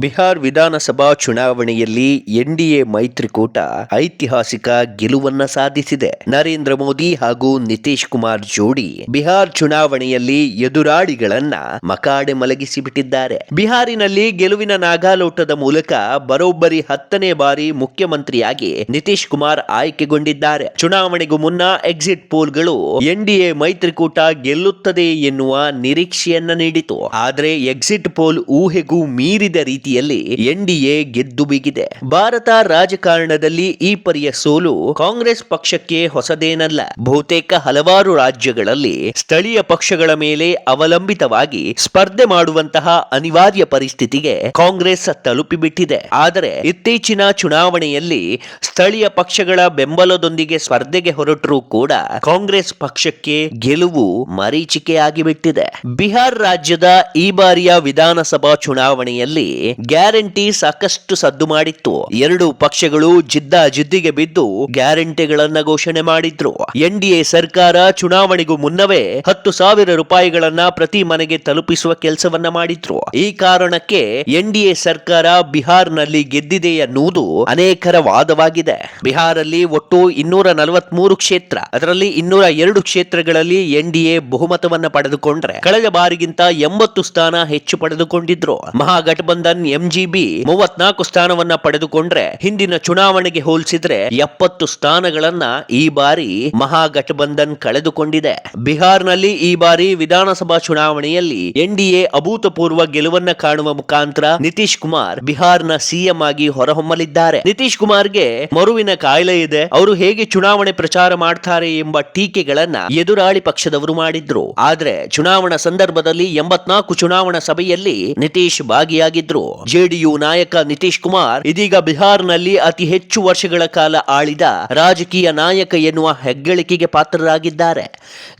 ಬಿಹಾರ್ ವಿಧಾನಸಭಾ ಚುನಾವಣೆಯಲ್ಲಿ ಎನ್ಡಿಎ ಮೈತ್ರಿಕೂಟ ಐತಿಹಾಸಿಕ ಗೆಲುವನ್ನ ಸಾಧಿಸಿದೆ. ನರೇಂದ್ರ ಮೋದಿ ಹಾಗೂ ನಿತೀಶ್ ಕುಮಾರ್ ಜೋಡಿ ಬಿಹಾರ್ ಚುನಾವಣೆಯಲ್ಲಿ ಎದುರಾಳಿಗಳನ್ನ ಮಕಾಡೆ ಮಲಗಿಸಿಬಿಟ್ಟಿದ್ದಾರೆ. ಬಿಹಾರಿನಲ್ಲಿ ಗೆಲುವಿನ ನಾಗಾಲೋಟದ ಮೂಲಕ ಬರೋಬ್ಬರಿ ಹತ್ತನೇ ಬಾರಿ ಮುಖ್ಯಮಂತ್ರಿಯಾಗಿ ನಿತೀಶ್ ಕುಮಾರ್ ಆಯ್ಕೆಗೊಂಡಿದ್ದಾರೆ. ಚುನಾವಣೆಗೂ ಮುನ್ನ ಎಕ್ಸಿಟ್ ಪೋಲ್ಗಳು ಎನ್ಡಿಎ ಮೈತ್ರಿಕೂಟ ಗೆಲ್ಲುತ್ತದೆ ಎನ್ನುವ ನಿರೀಕ್ಷೆಯನ್ನ ನೀಡಿತು. ಆದರೆ ಎಕ್ಸಿಟ್ ಪೋಲ್ ಊಹೆಗೂ ಮೀರಿದ ರೀತಿಯಲ್ಲಿ ಎನ್ಡಿಎ ಗೆದ್ದು ಬಿಗಿದೆ. ಭಾರತ ರಾಜಕಾರಣದಲ್ಲಿ ಈ ಪರಿಯ ಸೋಲು ಕಾಂಗ್ರೆಸ್ ಪಕ್ಷಕ್ಕೆ ಹೊಸದೇನಲ್ಲ. ಬಹುತೇಕ ಹಲವಾರು ರಾಜ್ಯಗಳಲ್ಲಿ ಸ್ಥಳೀಯ ಪಕ್ಷಗಳ ಮೇಲೆ ಅವಲಂಬಿತವಾಗಿ ಸ್ಪರ್ಧೆ ಮಾಡುವಂತಹ ಅನಿವಾರ್ಯ ಪರಿಸ್ಥಿತಿಗೆ ಕಾಂಗ್ರೆಸ್ ತಲುಪಿಬಿಟ್ಟಿದೆ. ಆದರೆ ಇತ್ತೀಚಿನ ಚುನಾವಣೆಯಲ್ಲಿ ಸ್ಥಳೀಯ ಪಕ್ಷಗಳ ಬೆಂಬಲದೊಂದಿಗೆ ಸ್ಪರ್ಧೆಗೆ ಹೊರಟರೂ ಕೂಡ ಕಾಂಗ್ರೆಸ್ ಪಕ್ಷಕ್ಕೆ ಗೆಲುವು ಮರೀಚಿಕೆಯಾಗಿಬಿಟ್ಟಿದೆ. ಬಿಹಾರ್ ರಾಜ್ಯದ ಈ ಬಾರಿಯ ವಿಧಾನಸಭಾ ಚುನಾವಣೆಯಲ್ಲಿ ಗ್ಯಾರಂಟಿ ಸಾಕಷ್ಟು ಸದ್ದು ಮಾಡಿತ್ತು. ಎರಡು ಪಕ್ಷಗಳು ಜಿದ್ದಾಜಿದ್ದಿಗೆ ಬಿದ್ದು ಗ್ಯಾರಂಟಿಗಳನ್ನ ಘೋಷಣೆ ಮಾಡಿದ್ರು. ಎನ್ಡಿಎ ಸರ್ಕಾರ ಚುನಾವಣೆಗೂ ಮುನ್ನವೇ ಹತ್ತು ಸಾವಿರ ರೂಪಾಯಿಗಳನ್ನ ಪ್ರತಿ ಮನೆಗೆ ತಲುಪಿಸುವ ಕೆಲಸವನ್ನ ಮಾಡಿದ್ರು. ಈ ಕಾರಣಕ್ಕೆ ಎನ್ಡಿಎ ಸರ್ಕಾರ ಬಿಹಾರ್ನಲ್ಲಿ ಗೆದ್ದಿದೆ ಎನ್ನುವುದು ಅನೇಕರ ವಾದವಾಗಿದೆ ಬಿಹಾರಲ್ಲಿ ಒಟ್ಟು ಇನ್ನೂರ ನಲವತ್ಮೂರು ಕ್ಷೇತ್ರ. ಅದರಲ್ಲಿ ಇನ್ನೂರ ಎರಡು ಕ್ಷೇತ್ರಗಳಲ್ಲಿ ಎನ್ಡಿಎ ಬಹುಮತವನ್ನ ಪಡೆದುಕೊಂಡ್ರೆ, ಕಳೆದ ಬಾರಿಗಿಂತ ಎಂಬತ್ತು ಸ್ಥಾನ ಹೆಚ್ಚು ಪಡೆದುಕೊಂಡಿದ್ರು. ಮಹಾಗಠಬಂಧನ್ ಎಂಜಿಬಿ ಮೂವತ್ನಾಲ್ಕು ಸ್ಥಾನವನ್ನ ಪಡೆದುಕೊಂಡ್ರೆ ಹಿಂದಿನ ಚುನಾವಣೆಗೆ ಹೋಲಿಸಿದ್ರೆ ಎಪ್ಪತ್ತು ಸ್ಥಾನಗಳನ್ನ ಈ ಬಾರಿ ಮಹಾಗಠಬಂಧನ್ ಕಳೆದುಕೊಂಡಿದೆ. ಬಿಹಾರ್ನಲ್ಲಿ ಈ ಬಾರಿ ವಿಧಾನಸಭಾ ಚುನಾವಣೆಯಲ್ಲಿ ಎನ್ಡಿಎ ಅಭೂತಪೂರ್ವ ಗೆಲುವನ್ನ ಕಾಣುವ ಮುಖಾಂತರ ನಿತೀಶ್ ಕುಮಾರ್ ಬಿಹಾರ್ನ ಸಿಎಂ ಆಗಿ ಹೊರಹೊಮ್ಮಲಿದ್ದಾರೆ. ನಿತೀಶ್ ಕುಮಾರ್ಗೆ ಮರುವಿನ ಕಾಯಿಲೆ ಇದೆ. ಅವರು ಹೇಗೆ ಚುನಾವಣೆ ಪ್ರಚಾರ ಮಾಡ್ತಾರೆ ಎಂಬ ಟೀಕೆಗಳನ್ನ ಎದುರಾಳಿ ಪಕ್ಷದವರು ಮಾಡಿದ್ರು. ಆದ್ರೆ ಚುನಾವಣಾ ಸಂದರ್ಭದಲ್ಲಿ ಎಂಬತ್ನಾಲ್ಕು ಚುನಾವಣಾ ಸಭೆಯಲ್ಲಿ ನಿತೀಶ್ ಭಾಗಿಯಾಗಿದ್ರು. ಜೆಡಿಯು ನಾಯಕ ನಿತೀಶ್ ಕುಮಾರ್ ಇದೀಗ ಬಿಹಾರ್ನಲ್ಲಿ ಅತಿ ಹೆಚ್ಚು ವರ್ಷಗಳ ಕಾಲ ಆಳಿದ ರಾಜಕೀಯ ನಾಯಕ ಎನ್ನುವ ಹೆಗ್ಗಳಿಕೆಗೆ ಪಾತ್ರರಾಗಿದ್ದಾರೆ.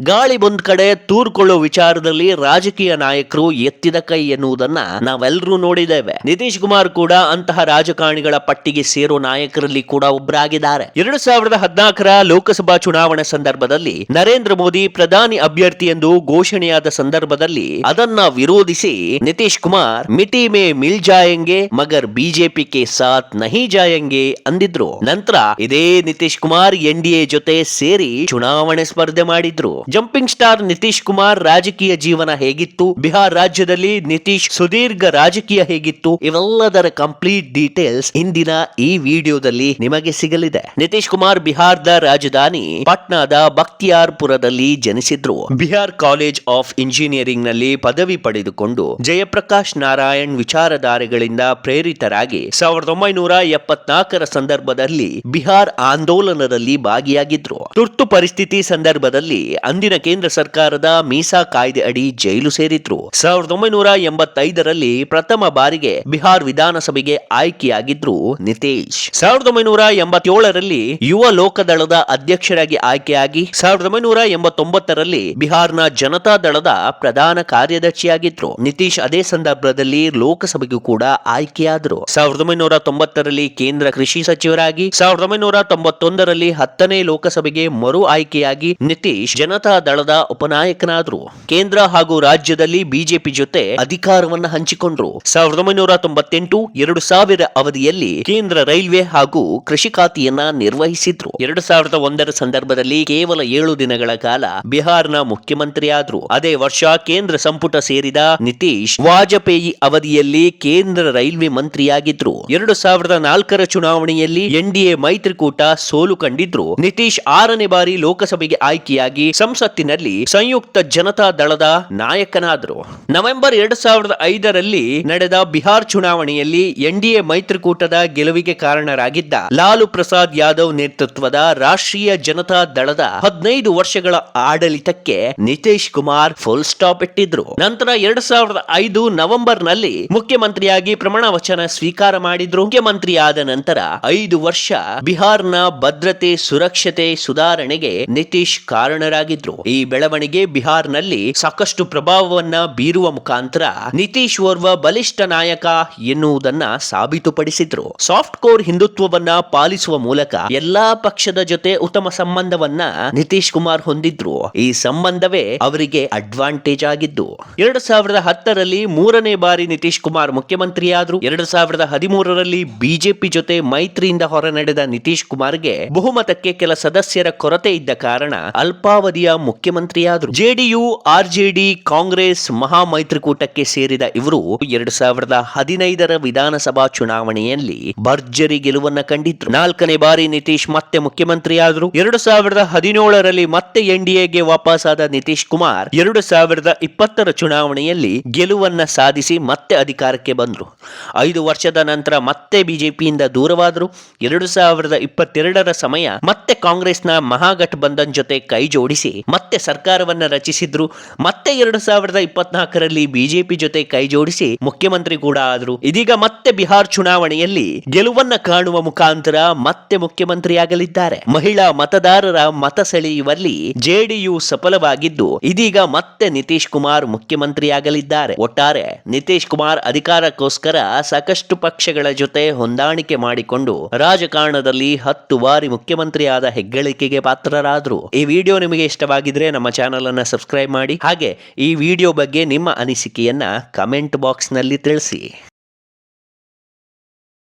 ಗಾಳಿ ಒಂದ್ ಕಡೆ ತೂರ್ಕೊಳ್ಳೋ ವಿಚಾರದಲ್ಲಿ ರಾಜಕೀಯ ನಾಯಕರು ಎತ್ತಿದ ಕೈ ಎನ್ನುವುದನ್ನ ನಾವೆಲ್ಲರೂ ನೋಡಿದ್ದೇವೆ. ನಿತೀಶ್ ಕುಮಾರ್ ಕೂಡ ಅಂತಹ ರಾಜಕಾರಣಿಗಳ ಪಟ್ಟಿಗೆ ಸೇರೋ ನಾಯಕರಲ್ಲಿ ಕೂಡ ಒಬ್ಬರಾಗಿದ್ದಾರೆ ಎರಡು ಸಾವಿರದ ಹದಿನಾಲ್ಕರ ಲೋಕಸಭಾ ಚುನಾವಣೆ ಸಂದರ್ಭದಲ್ಲಿ ನರೇಂದ್ರ ಮೋದಿ ಪ್ರಧಾನಿ ಅಭ್ಯರ್ಥಿ ಎಂದು ಘೋಷಣೆಯಾದ ಸಂದರ್ಭದಲ್ಲಿ ಅದನ್ನ ವಿರೋಧಿಸಿ ನಿತೀಶ್ ಕುಮಾರ್ ಮಿತಿ ಮೇ ಮಿಲ್ ಜಾಯಂಗೆ ಮಗರ್ ಬಿಜೆಪಿ ಕೆ ಸಾಥ್ ನಹಿ ಜಾಯಂಗೆ ಅಂದಿದ್ರು. ನಂತರ ಇದೇ ನಿತೀಶ್ ಕುಮಾರ್ ಎನ್ಡಿಎ ಜೊತೆ ಸೇರಿ ಚುನಾವಣೆ ಸ್ಪರ್ಧೆ ಮಾಡಿದ್ರು. ಜಂಪಿಂಗ್ ಸ್ಟಾರ್ ನಿತೀಶ್ ಕುಮಾರ್ ರಾಜಕೀಯ ಜೀವನ ಹೇಗಿತ್ತು? ಬಿಹಾರ್ ರಾಜ್ಯದಲ್ಲಿ ನಿತೀಶ್ ಸುದೀರ್ಘ ರಾಜಕೀಯ ಹೇಗಿತ್ತು? ಇವೆಲ್ಲದರ ಕಂಪ್ಲೀಟ್ ಡೀಟೇಲ್ಸ್ ಇಂದಿನ ಈ ವಿಡಿಯೋದಲ್ಲಿ ನಿಮಗೆ ಸಿಗಲಿದೆ. ನಿತೀಶ್ ಕುಮಾರ್ ಬಿಹಾರದ ರಾಜಧಾನಿ ಪಾಟ್ನಾದ ಬಕ್ತಿಯಾರ್ಪುರದಲ್ಲಿ ಜನಿಸಿದ್ರು. ಬಿಹಾರ್ ಕಾಲೇಜ್ ಆಫ್ ಇಂಜಿನಿಯರಿಂಗ್ನಲ್ಲಿ ಪದವಿ ಪಡೆದುಕೊಂಡು ಜಯಪ್ರಕಾಶ್ ನಾರಾಯಣ್ ವಿಚಾರಧಾರೆಗಳಿಂದ ಪ್ರೇರಿತರಾಗಿ ಸಾವಿರದ ಒಂಬೈನೂರ ಎಪ್ಪತ್ನಾಲ್ಕರ ಸಂದರ್ಭದಲ್ಲಿ ಬಿಹಾರ್ ಆಂದೋಲನದಲ್ಲಿ ಭಾಗಿಯಾಗಿದ್ರು. ತುರ್ತು ಪರಿಸ್ಥಿತಿ ಸಂದರ್ಭದಲ್ಲಿ ಅಂದಿನ ಕೇಂದ್ರ ಸರ್ಕಾರದ ಮೀಸಾ ಕಾಯ್ದೆ ಅಡಿ ಜೈಲು ಸೇರಿದ್ರು. ಸಾವಿರದ ಒಂಬೈನೂರ ಎಂಬತ್ತೈದರಲ್ಲಿ ಪ್ರಥಮ ಬಾರಿಗೆ ಬಿಹಾರ್ ವಿಧಾನಸಭೆಗೆ ಆಯ್ಕೆಯಾಗಿದ್ರು ನಿತೀಶ್. ಸಾವಿರದ ಒಂಬೈನೂರ ಎಂಬತ್ತೇಳರಲ್ಲಿ ಯುವ ಲೋಕದಳದ ಅಧ್ಯಕ್ಷರಾಗಿ ಆಯ್ಕೆಯಾಗಿ ಸಾವಿರದ ಒಂಬೈನೂರ ಎಂಬತ್ತೊಂಬತ್ತರಲ್ಲಿ ಬಿಹಾರ್ನ ಜನತಾ ದಳದ ಪ್ರಧಾನ ಕಾರ್ಯದರ್ಶಿಯಾಗಿದ್ರು. ನಿತೀಶ್ ಅದೇ ಸಂದರ್ಭದಲ್ಲಿ ಲೋಕಸಭೆಗೂ ಕೂಡ ಆಯ್ಕೆಯಾದರು. ಸಾವಿರದ ಒಂಬೈನೂರ ತೊಂಬತ್ತರಲ್ಲಿ ಕೇಂದ್ರ ಕೃಷಿ ಸಚಿವರಾಗಿ, ಸಾವಿರದ ಒಂಬೈನೂರ ತೊಂಬತ್ತೊಂದರಲ್ಲಿ ಹತ್ತನೇ ಲೋಕಸಭೆಗೆ ಮರು ಆಯ್ಕೆಯಾಗಿ ನಿತೀಶ್ ಜನತಾ ದಳದ ಉಪನಾಯಕನಾದರು. ಕೇಂದ್ರ ಹಾಗೂ ರಾಜ್ಯದಲ್ಲಿ ಬಿಜೆಪಿ ಜೊತೆ ಅಧಿಕಾರವನ್ನು ಹಂಚಿಕೊಂಡ್ರು. ಸಾವಿರದ ಒಂಬೈನೂರ ತೊಂಬತ್ತೆಂಟು, ಎರಡು ಸಾವಿರ ಅವಧಿಯಲ್ಲಿ ಕೇಂದ್ರ ರೈಲ್ವೆ ಹಾಗೂ ಕೃಷಿ ಖಾತೆಯನ್ನ ನಿರ್ವಹಿಸಿದ್ರು. ಎರಡು ಸಾವಿರದ ಒಂದರ ಸಂದರ್ಭದಲ್ಲಿ ಕೇವಲ ಏಳು ದಿನಗಳ ಕಾಲ ಬಿಹಾರ್ನ ಮುಖ್ಯಮಂತ್ರಿಯಾದ್ರು. ಅದೇ ವರ್ಷ ಕೇಂದ್ರ ಸಂಪುಟ ಸೇರಿದ ನಿತೀಶ್ ವಾಜಪೇಯಿ ಅವಧಿಯಲ್ಲಿ ಕೇಂದ್ರ ರೈಲ್ವೆ ಮಂತ್ರಿಯಾಗಿದ್ರು. ಎರಡು ಸಾವಿರದ ನಾಲ್ಕರ ಚುನಾವಣೆಯಲ್ಲಿ ಎನ್ಡಿಎ ಮೈತ್ರಿಕೂಟ ಸೋಲು ಕಂಡಿದ್ರು. ನಿತೀಶ್ ಆರನೇ ಬಾರಿ ಲೋಕಸಭೆಗೆ ಆಯ್ಕೆಯಾಗಿ ಸಂಸತ್ತಿನಲ್ಲಿ ಸಂಯುಕ್ತ ಜನತಾ ದಳದ ನಾಯಕನಾದ್ರು. ನವೆಂಬರ್ ಎರಡು ಸಾವಿರದ ಐದರಲ್ಲಿ ನಡೆದ ಬಿಹಾರ್ ಚುನಾವಣೆಯಲ್ಲಿ ಎನ್ಡಿಎ ಮೈತ್ರಿಕೂಟದ ಗೆಲುವಿಗೆ ಕಾರಣರಾಗಿದ್ದ ಲಾಲು ಪ್ರಸಾದ್ ಯಾದವ್ ನೇತೃತ್ವದ ರಾಷ್ಟ್ರೀಯ ಜನತಾ ದಳದ ಹದಿನೈದು ವರ್ಷಗಳ ಆಡಳಿತಕ್ಕೆ ನಿತೀಶ್ ಕುಮಾರ್ ಫುಲ್ ಸ್ಟಾಪ್ ಇಟ್ಟಿದ್ರು. ನಂತರ ಎರಡ್ ಸಾವಿರದ ಐದು ನವೆಂಬರ್ನಲ್ಲಿ ಮುಖ್ಯಮಂತ್ರಿಯಾಗಿ ಪ್ರಮಾಣ ವಚನ ಸ್ವೀಕಾರ ಮಾಡಿದ್ರು. ಮುಖ್ಯಮಂತ್ರಿ ಆದ ನಂತರ ಐದು ವರ್ಷ ಬಿಹಾರ್ನ ಭದ್ರತೆ, ಸುರಕ್ಷತೆ ಸುಧಾರಣೆಗೆ ನಿತೀಶ್ ಕಾರಣರಾಗಿದ್ರು. ಈ ಬೆಳವಣಿಗೆ ಬಿಹಾರ್ನಲ್ಲಿ ಸಾಕಷ್ಟು ಪ್ರಭಾವವನ್ನ ಬೀರುವ ಮುಖಾಂತರ ನಿತೀಶ್ ಓರ್ವ ಬಲಿಷ್ಠ ನಾಯಕ ಎನ್ನುವುದನ್ನ ಸಾಬೀತುಪಡಿಸಿದ್ರು. ಸಾಫ್ಟ್ ಕೋರ್ ಹಿಂದುತ್ವವನ್ನ ಪಾಲಿಸುವ ಮೂಲಕ ಎಲ್ಲಾ ಪಕ್ಷದ ಜೊತೆ ಉತ್ತಮ ಸಂಬಂಧವನ್ನ ನಿತೀಶ್ ಕುಮಾರ್ ಹೊಂದಿದ್ರು. ಈ ಸಂಬಂಧವೇ ಅವರಿಗೆ ಅಡ್ವಾಂಟೇಜ್ ಆಗಿದ್ದು. ಎರಡು ಸಾವಿರದ ಹತ್ತರಲ್ಲಿ ಮೂರನೇ ಬಾರಿ ನಿತೀಶ್ ಕುಮಾರ್ ಮುಖ್ಯಮಂತ್ರಿಯಾದ್ರು. ಎರಡು ಸಾವಿರದ ಹದಿಮೂರರಲ್ಲಿ ಬಿಜೆಪಿ ಜೊತೆ ಮೈತ್ರಿಯಿಂದ ಹೊರನಡೆದ ನಿತೀಶ್ ಕುಮಾರ್ಗೆ ಬಹುಮತಕ್ಕೆ ಕೆಲ ಸದಸ್ಯರ ಕೊರತೆ ಇದ್ದ ಕಾರಣ ಅಲ್ಪಾವಧಿಯ ಮುಖ್ಯಮಂತ್ರಿಯಾದರು. ಜೆಡಿಯು ಆರ್ಜೆಡಿ ಕಾಂಗ್ರೆಸ್ ಮಹಾ ಮೈತ್ರಿಕೂಟಕ್ಕೆ ಸೇರಿದ ಇವರು ಎರಡು ಸಾವಿರದ ಹದಿನೈದರ ವಿಧಾನಸಭಾ ಚುನಾವಣೆಯಲ್ಲಿ ಭರ್ಜರಿ ಗೆಲುವನ್ನ ಕಂಡಿದ್ರು. ನಾಲ್ಕನೇ ಬಾರಿ ನಿತೀಶ್ ಮತ್ತೆ ಮುಖ್ಯಮಂತ್ರಿಯಾದರು. ಎರಡು ಸಾವಿರದ ಹದಿನೇಳರಲ್ಲಿ ಮತ್ತೆ ಎನ್ಡಿಎಗೆ ವಾಪಸಾದ ನಿತೀಶ್ ಕುಮಾರ್ ಎರಡು ಸಾವಿರದ ಇಪ್ಪತ್ತರ ಚುನಾವಣೆಯಲ್ಲಿ ಗೆಲುವನ್ನ ಸಾಧಿಸಿ ಮತ್ತೆ ಅಧಿಕಾರಕ್ಕೆ ಬಂದರು. ಐದು ವರ್ಷದ ನಂತರ ಮತ್ತೆ ಬಿಜೆಪಿಯಿಂದ ದೂರವಾದರು. ಎರಡು ಸಾವಿರದ ಇಪ್ಪತ್ತೆರಡರ ಸಮಯ ಮತ್ತೆ ಕಾಂಗ್ರೆಸ್ನ ಮಹಾಗಠಬಂಧನ್ ಜೊತೆ ಕೈ ಜೋಡಿಸಿ ಮತ್ತೆ ಸರ್ಕಾರವನ್ನ ರಚಿಸಿದ್ರು. ಮತ್ತೆ ಎರಡು ಸಾವಿರದ ಇಪ್ಪತ್ನಾಲ್ಕರಲ್ಲಿ ಬಿಜೆಪಿ ಜೊತೆ ಕೈ ಜೋಡಿಸಿ ಮುಖ್ಯಮಂತ್ರಿ ಕೂಡ ಆದರು. ಇದೀಗ ಮತ್ತೆ ಬಿಹಾರ್ ಚುನಾವಣೆಯಲ್ಲಿ ಗೆಲುವನ್ನ ಕಾಣುವ ಮುಖಾಂತರ ಮತ್ತೆ ಮುಖ್ಯಮಂತ್ರಿಯಾಗಲಿದ್ದಾರೆ. ಮಹಿಳಾ ಮತದಾರರ ಮತ ಸೆಳೆಯುವಲ್ಲಿ ಜೆಡಿಯು ಸಫಲವಾಗಿದ್ದು, ಇದೀಗ ಮತ್ತೆ ನಿತೀಶ್ ಕುಮಾರ್ ಮುಖ್ಯಮಂತ್ರಿಯಾಗಲಿದ್ದಾರೆ. ಒಟ್ಟಾರೆ ನಿತೀಶ್ ಕುಮಾರ್ ಅಧಿಕಾರಕ್ಕೋಸ್ಕರ ಸಾಕಷ್ಟು ಪಕ್ಷಗಳ ಜೊತೆ ಹೊಂದಾಣಿಕೆ ಮಾಡಿಕೊಂಡು ರಾಜಕಾರಣದಲ್ಲಿ ಹತ್ತು ಬಾರಿ ಮುಖ್ಯಮಂತ್ರಿಯಾದ ಹೆಗ್ಗಳಿಕೆಗೆ ಪಾತ್ರರಾದರು. ಈ ವಿಡಿಯೋ ನಿಮಗೆ ಇಷ್ಟವಾಗಿದ್ರೆ ನಮ್ಮ ಚಾನಲ್ ಅನ್ನ ಸಬ್ಸ್ಕ್ರೈಬ್ ಮಾಡಿ. ಹಾಗೆ ಈ ವಿಡಿಯೋ ಬಗ್ಗೆ ನಿಮ್ಮ ಅನಿಸಿಕೆಯನ್ನ ಕಮೆಂಟ್ ಬಾಕ್ಸ್ನಲ್ಲಿ ತಿಳಿಸಿ.